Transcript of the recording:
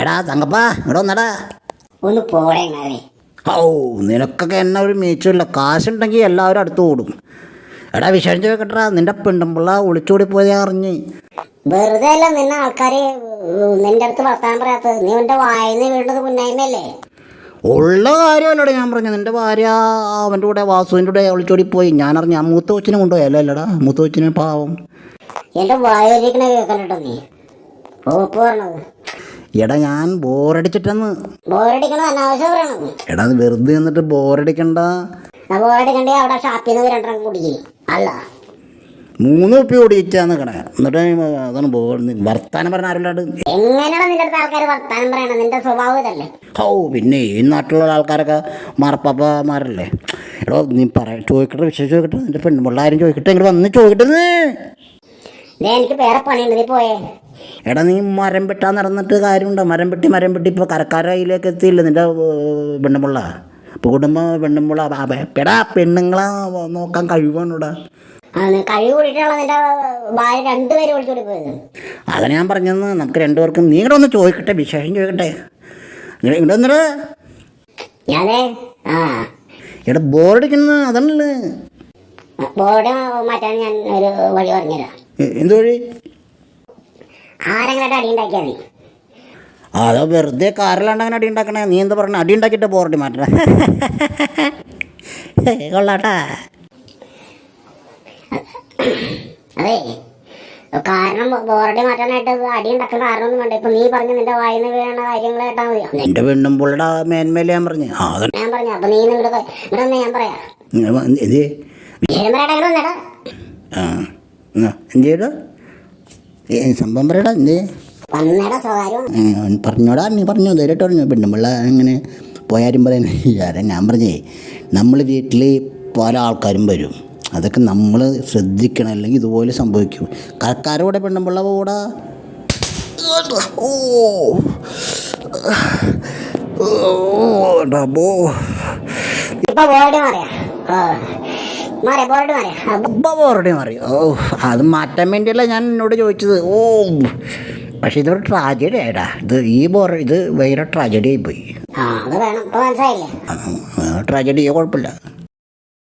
എടാ തങ്കപ്പ ഇവിടെ വന്നടാ? ഒന്ന് പോടെ ഔ നിനക്കൊക്കെ എന്നെ ഒരു മീച്ചമില്ല കാശുണ്ടെങ്കിൽ എല്ലാവരും അടുത്ത് ഓടും എടാ വിഷയം ചോദിക്കട്ടാ നിന്റെ പെണ്ണുമ്പിള്ള ഒളിച്ചോടി പോയതാ അറിഞ്ഞ്. വെറുതെ അല്ല നിന്നെ ആൾക്കാരെ നിന്റെ അടുത്ത് വർത്താൻ പറയാത്തത്. നീ എന്റെ വായന്ന് വീണ്ടത് മുന്നായ്മല്ലേ ഉള്ള കാര്യമല്ലടാ ഞാൻ പറഞ്ഞു നിന്റെ ഭാര്യ അവന്റെ കൂടെ വാസുവിന്റെ കൂടെ ഒളിച്ചോടി പോയി. ഞാൻ അറിഞ്ഞ ആ മൂത്ത കൊച്ചിനെ കൊണ്ടുപോയല്ലോ അല്ലടാ മൂത്ത കൊച്ചിനെ പാവം. എന്റെ വായിരിക്കണ കേൾക്കണ്ടോ നീ? ഓപ്പ് പറഞ്ഞത്. എടാ ഞാൻ ബോറടിച്ചിട്ടെന്ന്. അനാവശ്യം എടാ അത് വെറുതെ എന്നിട്ട് ബോറടിക്കണ്ട. അവിടെ ഷാപ്പിൽ നിന്ന് രണ്ടെണ്ണം കുടിക്കും. അല്ല. മൂന്ന് കുപ്പി ഓടിച്ചാന്ന് കട എന്നിട്ട് അതാണ് ബോർഡ് വർത്താനം പറഞ്ഞ എങ്ങനെയാണ് നിന്റെ അടുത്ത് ആൾക്കാർ വർത്താനം നിന്റെ സ്വഭാവം ഇതല്ലേ. ഓ പിന്നെ ഈ നാട്ടിലുള്ള ആൾക്കാരൊക്കെ മാർപ്പാപ്പമാരല്ലേ? എടോ നീ പറ ചോദിക്കട്ടെ വിശേഷം ചോദിക്കട്ടെ? നിന്റെ പെൺപിള്ളാരും ചോദിക്കട്ടെ ഇങ്ങോട്ട് വന്ന് ചോദിക്കട്ടെ എനിക്ക് വേറെ പണിയുണ്ട്. നീ പോയേ. എടാ നീ മരം പെട്ടാ നടന്നിട്ട് കാര്യമുണ്ടോ? മരം വെട്ടി മരം വെട്ടി ഇപ്പോൾ കരക്കാര കയ്യിലേക്ക് എത്തിയില്ല നിന്റെ പെണ്ണുമുള്ള ഇപ്പോൾ കുടുംബം ആ, എടാ പെണ്ണുങ്ങളെ നോക്കാൻ കഴിവാണോടാ? അതാണ് ഞാൻ പറഞ്ഞത്. നമുക്ക് രണ്ടുപേർക്കും നീ ഇവിടെ ഒന്ന് ചോദിക്കട്ടെ വിശേഷം ചോദിക്കട്ടെ. ഇവിടെ ഇവിടെ വന്നിട്ട് അതല്ലേ ബോർഡ് മാറ്റാൻ ഞാൻ ഒരു വഴി പറഞ്ഞുതരാം. എ- എന്ത് വഴി ആരെങ്കിലും അടി ഉണ്ടാക്കിയാൽ മതി. അതോ വെറുതെ കാറിലാണ്ട് അങ്ങനെ അടി ഉണ്ടാക്കണേ? നീ എന്താ പറഞ്ഞ? അടി ഉണ്ടാക്കിയിട്ട് ബോറടി മാറ്റണേ. കൊള്ളാട്ടാ. അതെ കാരണം മാറ്റാനായിട്ട് അടി കാരണമൊന്നും വേണ്ട. ഇപ്പൊ നീ പറഞ്ഞു നിന്റെ വായിന്ന് വീണ കാര്യങ്ങൾ കേട്ടാ മതി. പെണ്ണും മേന്മേലെ ഞാൻ പറഞ്ഞു. ഞാൻ പറഞ്ഞു. അപ്പൊ നീ നിങ്ങളുടെ ഇവിടെ വന്ന് ഞാൻ പറയാം. എന്ത് അങ്ങനെ ചെയ്യടാ ഏ, സംഭവം പറയടാ എന്ത്? പറഞ്ഞോടാ നീ പറഞ്ഞു ധൈര്യമായിട്ട് പറഞ്ഞു പെണ്ണുമ്പിള്ള ഇങ്ങനെ പോയാരും പറയുന്നത് ഞാൻ പറഞ്ഞേ നമ്മൾ വീട്ടിൽ പല ആൾക്കാരും വരും. അതൊക്കെ നമ്മൾ ശ്രദ്ധിക്കണം അല്ലെങ്കിൽ ഇതുപോലെ സംഭവിക്കും. കറക്കാരോടെ പെണ്ണുമ്പിള്ള പോടാ ഓ ഡോ ഡബോ ഇപ്പൊ ബോറടി മാറി. ഓ അത് മാറ്റാൻ വേണ്ടിയല്ല ഞാൻ എന്നോട് ചോദിച്ചത്. ഓ പക്ഷെ ഇതൊരു ട്രാജഡി ആയിടാ. ഇത് ഈ ബോർ ഇത് വേറെ ട്രാജഡി ആയിപ്പോയി. പോയി ട്രാജഡി കുഴപ്പമില്ല.